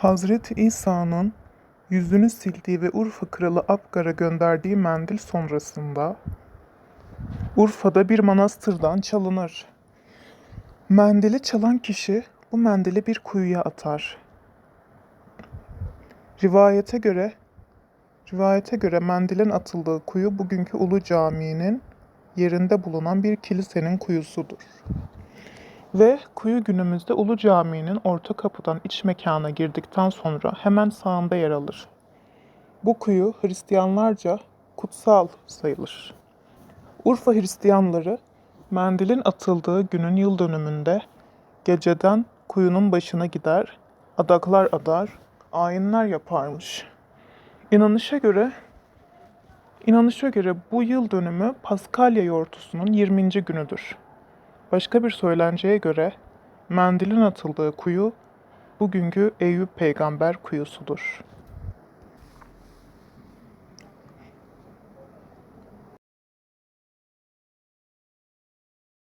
Hazreti İsa'nın yüzünü sildiği ve Urfa kralı Abgar'a gönderdiği mendil sonrasında Urfa'da bir manastırdan çalınır. Mendili çalan kişi bu mendili bir kuyuya atar. Rivayete göre rivayete göre mendilin atıldığı kuyu bugünkü Ulu Camii'nin yerinde bulunan bir kilisenin kuyusudur. Ve kuyu günümüzde Ulu Camii'nin orta kapıdan iç mekana girdikten sonra hemen sağında yer alır. Bu kuyu Hristiyanlarca kutsal sayılır. Urfa Hristiyanları mendilin atıldığı günün yıl dönümünde geceden kuyunun başına gider, adaklar adar, ayinler yaparmış. İnanışa göre İnanışa göre bu yıl dönümü Paskalya yortusunun 20. günüdür. Başka bir söylenceye göre mendilin atıldığı kuyu bugünkü Eyüp peygamber kuyusudur.